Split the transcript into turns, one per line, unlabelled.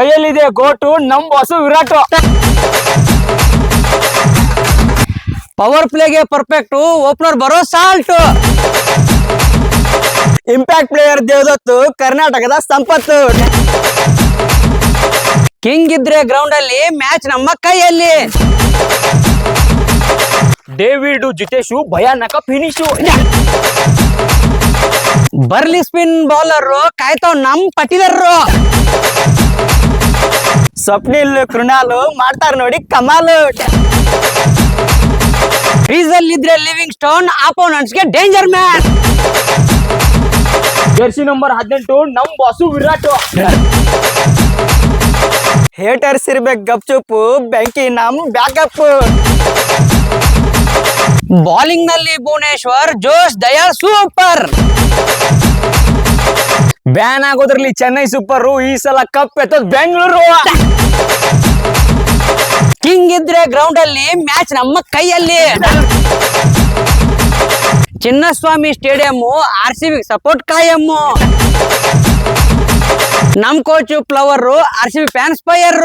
ಕೈಯಲ್ಲಿದೆ ಗೋಟು, ನಮ್ ಬಾಸು ವಿರಾಟ್.
ಪವರ್ ಪ್ಲೇಗೆ ಪರ್ಫೆಕ್ಟ್ ಓಪನರ್ ಬರೋ ಸಾಲ್ಟ್
ಇಂಪ್ಯಾಕ್ಟ್ ಪ್ಲೇಯರ್ ದೇವದತ್ತು ಕರ್ನಾಟಕದ ಸಂಪತ್ತು.
ಕಿಂಗ್ ಇದ್ರೆ ಗ್ರೌಂಡ್ ಅಲ್ಲಿ ಮ್ಯಾಚ್ ನಮ್ಮ ಕೈಯಲ್ಲಿ.
ಡೇವಿಡ್ ಜಿತೇಶು, ಭಯಾನಕ ಫಿನಿಶು
ಬರ್ಲಿ ಸ್ಪಿನ್ ಬೌಲರ್ ಕಾಯ್ತಾವ್ ನಮ್ ಪಟಿದಾರರು.
ಸ್ವಪ್ನಿಲ್ ಕೃಣಾಲು ಮಾಡ್ತಾರ ನೋಡಿ ಕಮಾಲ್.
ಕ್ರೀಸ್ ಇದ್ರೆ ಲಿವಿಂಗ್ ಸ್ಟೋನ್ಗೆ ಡೇಂಜರ್ ಮ್ಯಾನ್.
ಜರ್ಸಿ ನಂಬರ್ ಹದಿನೆಂಟು ನಮ್ ಬಾಸು ವಿರಾಟ್. ಹೇಟರ್ಸ್ ಇರ್ಬೇಕು ಗಪ್ಚುಪ್ಪು ಬೆಂಕಿ ನಮ್ ಬ್ಯಾಕಪ್.
ಬೌಲಿಂಗ್ನಲ್ಲಿ ಭುವನೇಶ್ವರ್ ಜೋಶ್ ದಯಾ ಸೂಪರ್.
ಬ್ಯಾನ್ ಆಗೋದ್ರಲ್ಲಿ ಚೆನ್ನೈ ಸೂಪರ್ ಈ ಸಲ ಕಪ್ ಎತ್ತದ್ ಬೆಂಗಳೂರು
ಕಿಂಗ್ ಇದ್ರೆ ಗ್ರೌಂಡ್ ಅಲ್ಲಿ ಮ್ಯಾಚ್ ನಮ್ಮ ಕೈಯಲ್ಲಿ. Chinnaswamy stadium R C B support ಕಾಯಮ್ಮು ನಮ್ coach Flower R C B fans fire